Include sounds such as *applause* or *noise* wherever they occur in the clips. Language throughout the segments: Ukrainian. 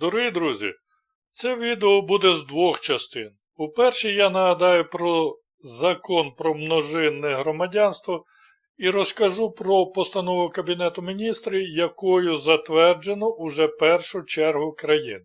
Дорогі друзі, це відео буде з двох частин. У першій я нагадаю про закон про множинне громадянство і розкажу про постанову Кабінету міністрів, якою затверджено уже першу чергу країн.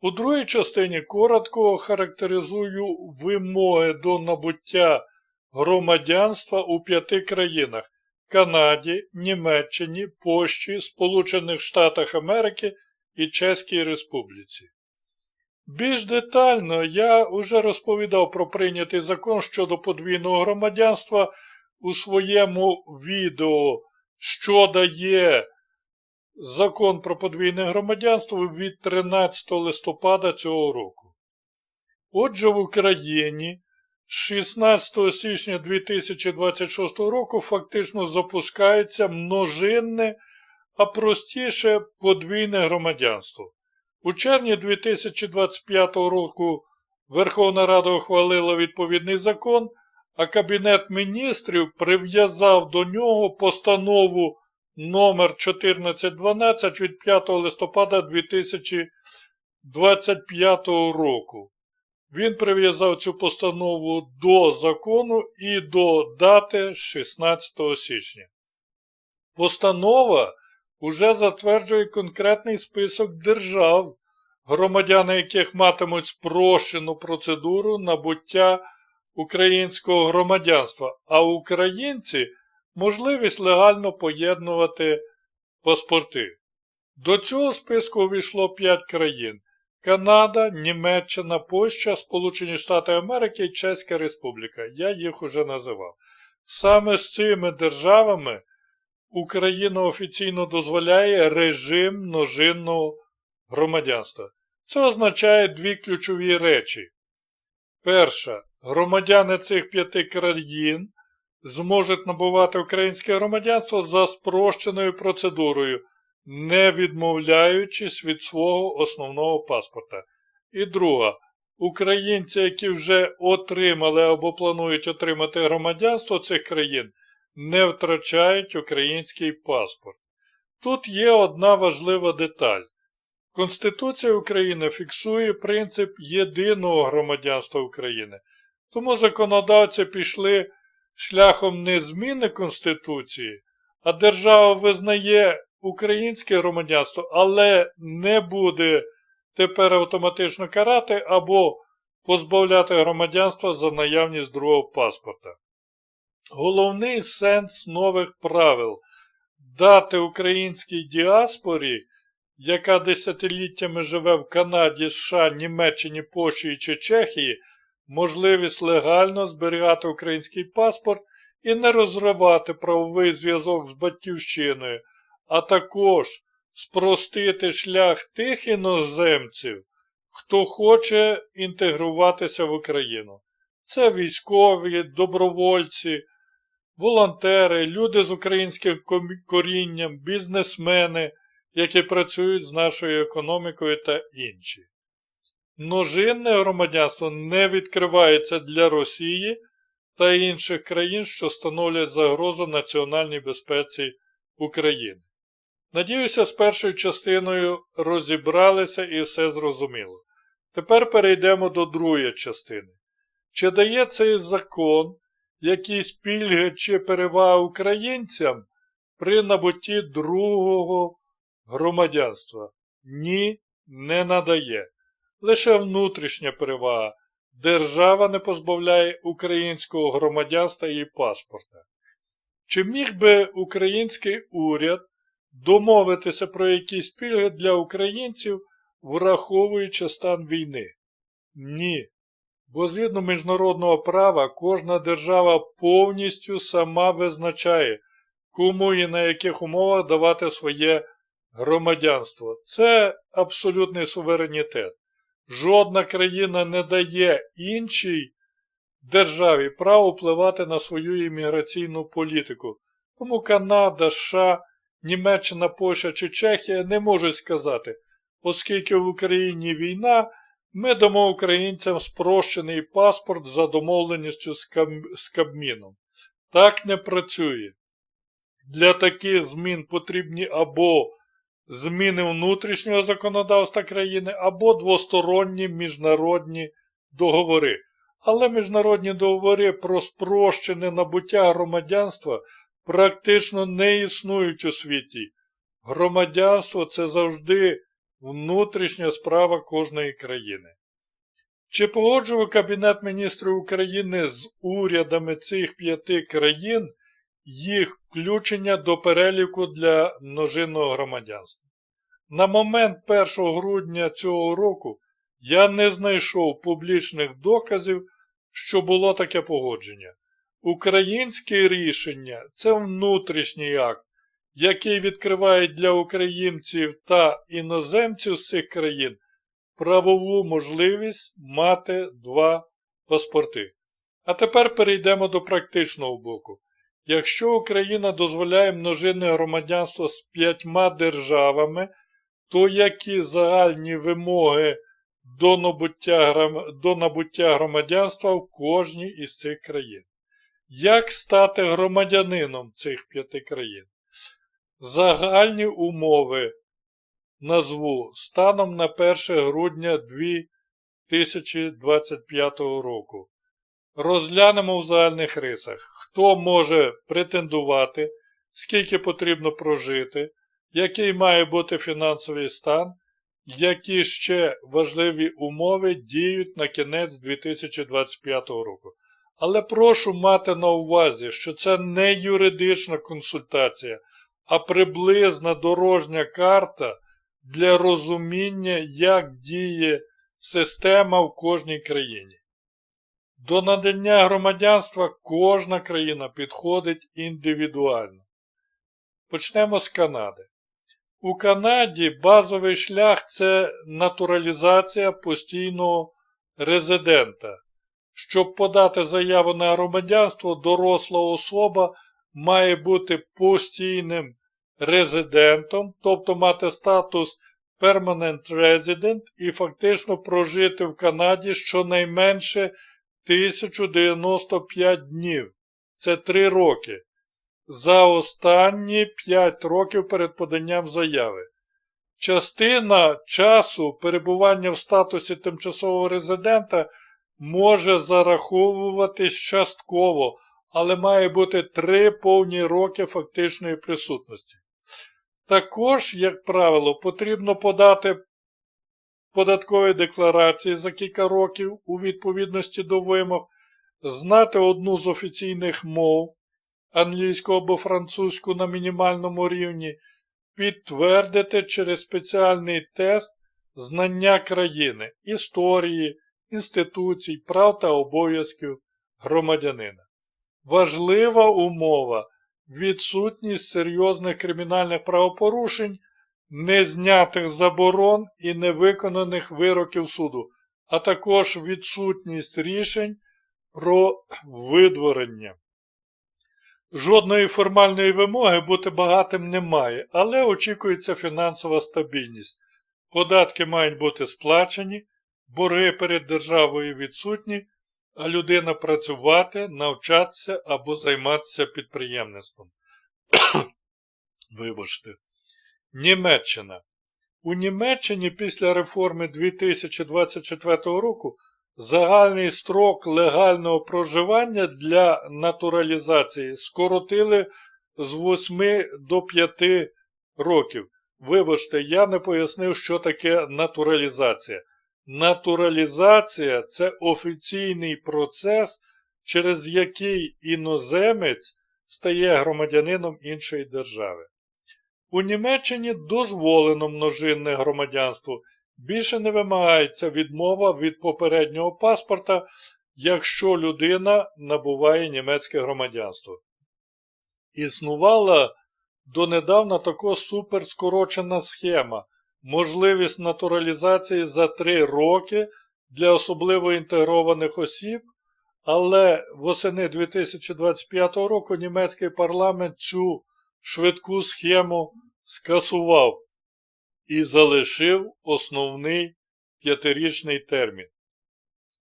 У другій частині коротко характеризую вимоги до набуття громадянства у п'яти країнах Канаді, Німеччині, Польщі, Сполучених Штатах Америки і Чеській Республіці. Більш детально я вже розповідав про прийнятий закон щодо подвійного громадянства у своєму відео, що дає закон про подвійне громадянство від 13 листопада цього року. Отже, в Україні з 16 січня 2026 року фактично запускається множинне, а простіше подвійне громадянство. У червні 2025 року Верховна Рада ухвалила відповідний закон, а Кабінет міністрів прив'язав до нього постанову номер 1412 від 5 листопада 2025 року. Він прив'язав цю постанову до закону і до дати 16 січня. Постанова уже затверджує конкретний список держав, громадяни яких матимуть спрощену процедуру набуття українського громадянства, а українці можливість легально поєднувати паспорти. До цього списку увійшло 5 країн Канада, Німеччина, Польща, Сполучені Штати Америки і Чеська Республіка. Я їх уже називав. Саме з цими державами Україна офіційно дозволяє режим множинного громадянства. Це означає дві ключові речі. Перша, громадяни цих п'яти країн зможуть набувати українське громадянство за спрощеною процедурою, не відмовляючись від свого основного паспорта. І друга, українці, які вже отримали або планують отримати громадянство цих країн, не втрачають український паспорт. Тут є одна важлива деталь. Конституція України фіксує принцип єдиного громадянства України, тому законодавці пішли шляхом не зміни Конституції, а держава визнає українське громадянство, але не буде тепер автоматично карати або позбавляти громадянства за наявність другого паспорта. Головний сенс нових правил дати українській діаспорі, яка десятиліттями живе в Канаді, США, Німеччині, Польщі чи Чехії, можливість легально зберігати український паспорт і не розривати правовий зв'язок з батьківщиною, а також спростити шлях тих іноземців, хто хоче інтегруватися в Україну. Це військові, добровольці, волонтери, люди з українським корінням, бізнесмени, які працюють з нашою економікою та інші. Множинне громадянство не відкривається для Росії та інших країн, що становлять загрозу національній безпеці України. Надіюся, з першою частиною розібралися і все зрозуміло. Тепер перейдемо до другої частини. Чи дає цей закон якісь пільги чи переваги українцям при набутті другого громадянства? Ні, не надає. Лише внутрішня перевага. Держава не позбавляє українського громадянства і паспорта. Чи міг би український уряд домовитися про якісь пільги для українців, враховуючи стан війни? Ні. Бо згідно міжнародного права кожна держава повністю сама визначає, кому і на яких умовах давати своє громадянство. Це абсолютний суверенітет. Жодна країна не дає іншій державі право впливати на свою імміграційну політику. Тому Канада, США, Німеччина, Польща чи Чехія не можуть сказати, оскільки в Україні війна, ми дамо українцям спрощений паспорт за домовленістю з Кабміном. Так не працює. Для таких змін потрібні або зміни внутрішнього законодавства країни або двосторонні міжнародні договори. Але міжнародні договори про спрощене набуття громадянства практично не існують у світі. Громадянство це завжди внутрішня справа кожної країни. Чи погоджував Кабінет міністрів України з урядами цих п'яти країн їх включення до переліку для множинного громадянства? На момент 1 грудня цього року я не знайшов публічних доказів, що було таке погодження. Українське рішення це внутрішній акт, який відкриває для українців та іноземців з цих країн правову можливість мати два паспорти. А тепер перейдемо до практичного боку. Якщо Україна дозволяє множинне громадянство з п'ятьма державами, то які загальні вимоги до набуття, до набуття громадянства в кожній із цих країн? Як стати громадянином цих п'яти країн? Загальні умови. Назву. Станом на 1 грудня 2025 року. Розглянемо в загальних рисах, хто може претендувати, скільки потрібно прожити, який має бути фінансовий стан, які ще важливі умови діють на кінець 2025 року. Але прошу мати на увазі, що це не юридична консультація, а приблизна дорожня карта для розуміння, як діє система в кожній країні. До надання громадянства кожна країна підходить індивідуально. Почнемо з Канади. У Канаді базовий шлях це натуралізація постійного резидента. Щоб подати заяву на громадянство, доросла особа має бути постійним резидентом, тобто мати статус Permanent Resident і фактично прожити в Канаді щонайменше 1095 днів. Це 3 роки. За останні 5 років перед поданням заяви. Частина часу перебування в статусі тимчасового резидента може зараховуватись частково, але має бути 3 повні роки фактичної присутності. Також, як правило, потрібно подати податкові декларації за кілька років у відповідності до вимог, знати одну з офіційних мов англійську або французьку на мінімальному рівні, підтвердити через спеціальний тест знання країни, історії, інституцій, прав та обов'язків громадянина. Важлива умова відсутність серйозних кримінальних правопорушень, незнятих заборон і невиконаних вироків суду, а також відсутність рішень про видворення. Жодної формальної вимоги бути багатим немає, але очікується фінансова стабільність. Податки мають бути сплачені, борги перед державою відсутні, а людина працювати, навчатися або займатися підприємництвом. *coughs* Вибачте. Німеччина. У Німеччині після реформи 2024 року загальний строк легального проживання для натуралізації скоротили з 8 до 5 років. Вибачте, я не пояснив, що таке натуралізація. Натуралізація це офіційний процес, через який іноземець стає громадянином іншої держави. У Німеччині дозволено множинне громадянство. Більше не вимагається відмова від попереднього паспорта, якщо людина набуває німецьке громадянство. Існувала донедавна така суперскорочена схема, можливість натуралізації за 3 роки для особливо інтегрованих осіб, але восени 2025 року німецький парламент цю швидку схему скасував і залишив основний п'ятирічний термін.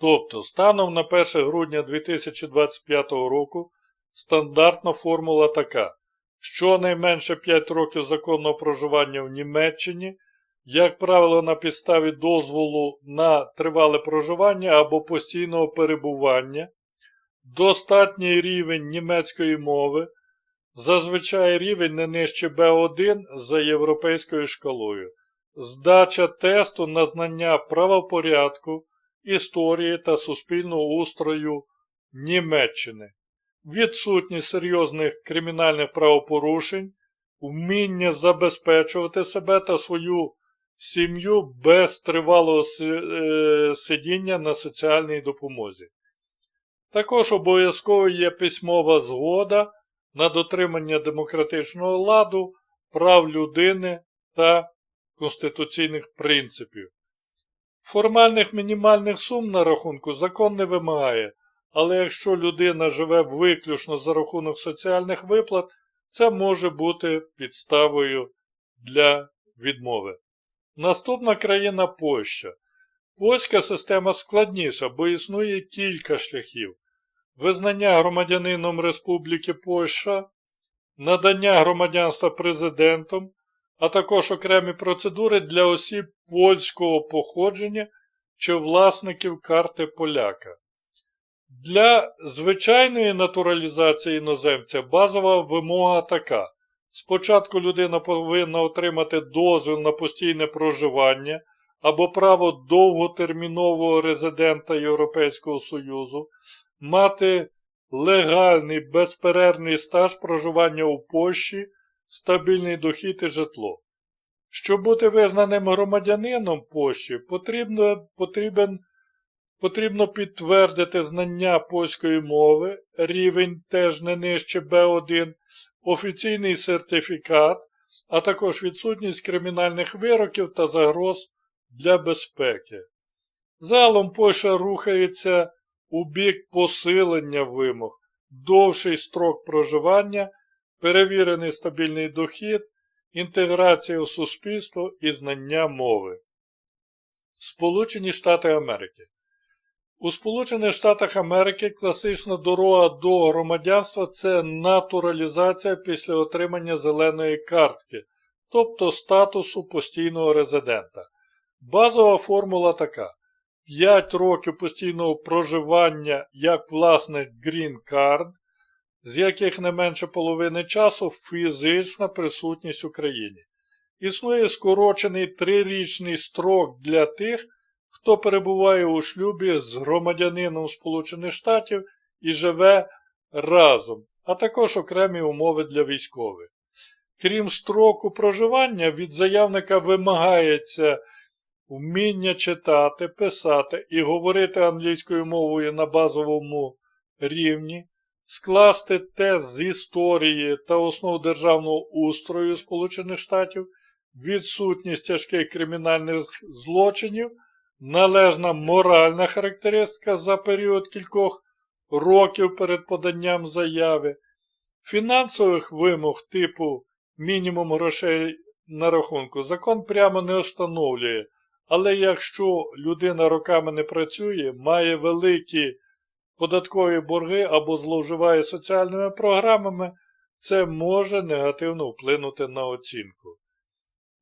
Тобто, станом на 1 грудня 2025 року стандартна формула така, щонайменше 5 років законного проживання в Німеччині, як правило, на підставі дозволу на тривале проживання або постійного перебування, достатній рівень німецької мови, зазвичай рівень не нижче B1 за європейською шкалою, здача тесту на знання правопорядку, історії та суспільного устрою Німеччини, відсутність серйозних кримінальних правопорушень, вміння забезпечувати себе та свою сім'ю без тривалого е, сидіння на соціальній допомозі. Також обов'язково є письмова згода на дотримання демократичного ладу, прав людини та конституційних принципів. Формальних мінімальних сум на рахунку закон не вимагає, але якщо людина живе виключно за рахунок соціальних виплат, це може бути підставою для відмови. Наступна країна Польща. Польська система складніша, бо існує кілька шляхів. Визнання громадянином Республіки Польща, надання громадянства президентом, а також окремі процедури для осіб польського походження чи власників карти поляка. Для звичайної натуралізації іноземця базова вимога така. Спочатку людина повинна отримати дозвіл на постійне проживання або право довготермінового резидента Європейського Союзу, мати легальний безперервний стаж проживання у Польщі, стабільний дохід і житло. Щоб бути визнаним громадянином Польщі, потрібно, потрібен, потрібно підтвердити знання польської мови, рівень теж не нижче B1, офіційний сертифікат, а також відсутність кримінальних вироків та загроз для безпеки. Загалом Польща рухається у бік посилення вимог, довший строк проживання, перевірений стабільний дохід, інтеграція у суспільство і знання мови. Сполучені Штати Америки У Сполучених Штатах Америки класична дорога до громадянства це натуралізація після отримання зеленої картки, тобто статусу постійного резидента. Базова формула така: 5 років постійного проживання як власник Green Card, з яких не менше половини часу фізична присутність в Україні. Існує скорочений трирічний строк для тих, хто перебуває у шлюбі з громадянином Сполучених Штатів і живе разом, а також окремі умови для військових. Крім строку проживання, від заявника вимагається вміння читати, писати і говорити англійською мовою на базовому рівні, скласти тест з історії та основ державного устрою Сполучених Штатів, відсутність тяжких кримінальних злочинів, належна моральна характеристика за період кількох років перед поданням заяви, фінансових вимог типу мінімум грошей на рахунку закон прямо не встановлює, але якщо людина роками не працює, має великі податкові борги або зловживає соціальними програмами, це може негативно вплинути на оцінку.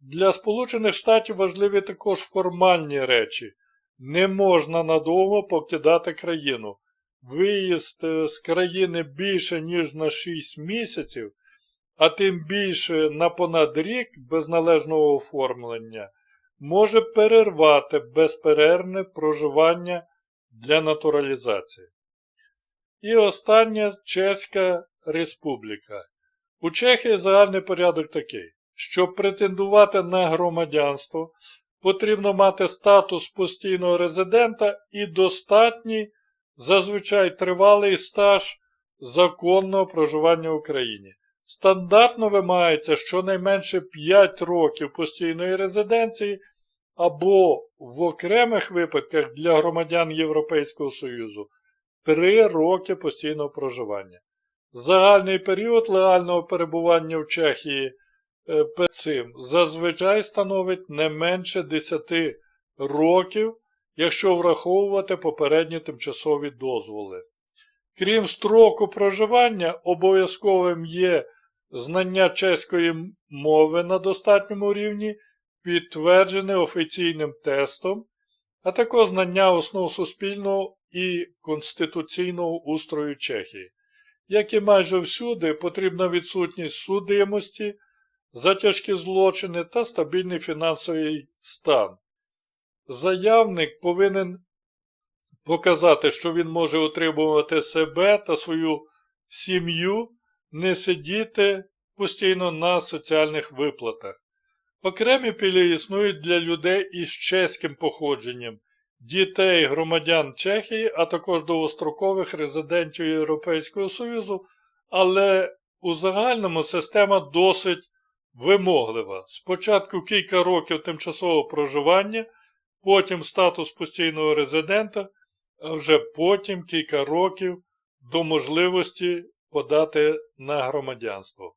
Для Сполучених Штатів важливі також формальні речі. Не можна надовго покидати країну. Виїзд е, з країни більше, ніж на 6 місяців, а тим більше на понад рік без належного оформлення, може перервати безперервне проживання для натуралізації. І остання Чеська Республіка. У Чехії загальний порядок такий. Щоб претендувати на громадянство, потрібно мати статус постійного резидента і достатній, зазвичай тривалий стаж законного проживання в Україні. Стандартно вимагається щонайменше 5 років постійної резиденції або в окремих випадках для громадян Європейського Союзу 3 роки постійного проживання. Загальний період легального перебування в Чехії перед цим зазвичай становить не менше 10 років, якщо враховувати попередні тимчасові дозволи. Крім строку проживання, обов'язковим є знання чеської мови на достатньому рівні, підтверджене офіційним тестом, а також знання основ суспільного і конституційного устрою Чехії. Як і майже всюди, потрібна відсутність судимості, за тяжкі злочини та стабільний фінансовий стан. Заявник повинен показати, що він може утримувати себе та свою сім'ю, не сидіти постійно на соціальних виплатах. Окремі пільги існують для людей із чеським походженням, дітей громадян Чехії, а також довгострокових резидентів Європейського Союзу, але у загальному система досить вимоглива. Спочатку кілька років тимчасового проживання, потім статус постійного резидента, а вже потім кілька років до можливості подати на громадянство.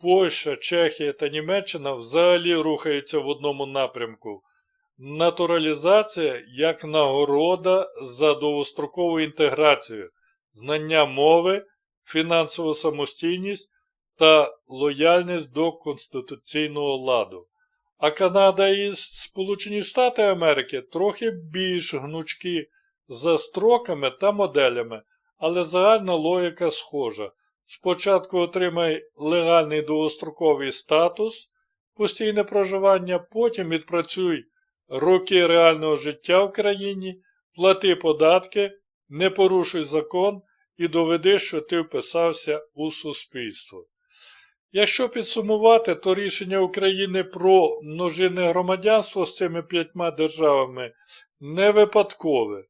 Польща, Чехія та Німеччина взагалі рухаються в одному напрямку. Натуралізація як нагорода за довгострокову інтеграцію, знання мови, фінансову самостійність та лояльність до конституційного ладу. А Канада і Сполучені Штати Америки трохи більш гнучкі за строками та моделями, але загальна логіка схожа. Спочатку отримай легальний довгостроковий статус, постійне проживання, потім відпрацюй роки реального життя в країні, плати податки, не порушуй закон і доведи, що ти вписався у суспільство. Якщо підсумувати, то рішення України про множинне громадянство з цими п'ятьма державами не випадкове.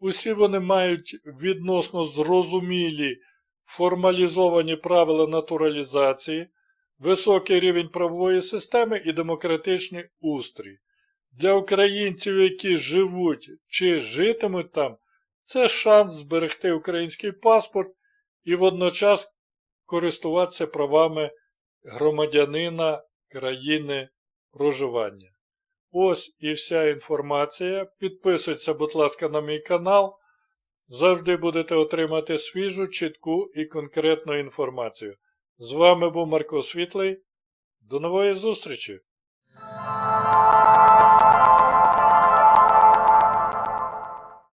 Усі вони мають відносно зрозумілі формалізовані правила натуралізації, високий рівень правової системи і демократичний устрій. Для українців, які живуть чи житимуть там, це шанс зберегти український паспорт і водночас користуватися правами громадянина країни проживання. Ось і вся інформація. Підписуйтеся, будь ласка, на мій канал. Завжди будете отримати свіжу, чітку і конкретну інформацію. З вами був Марко Світлий. До нової зустрічі!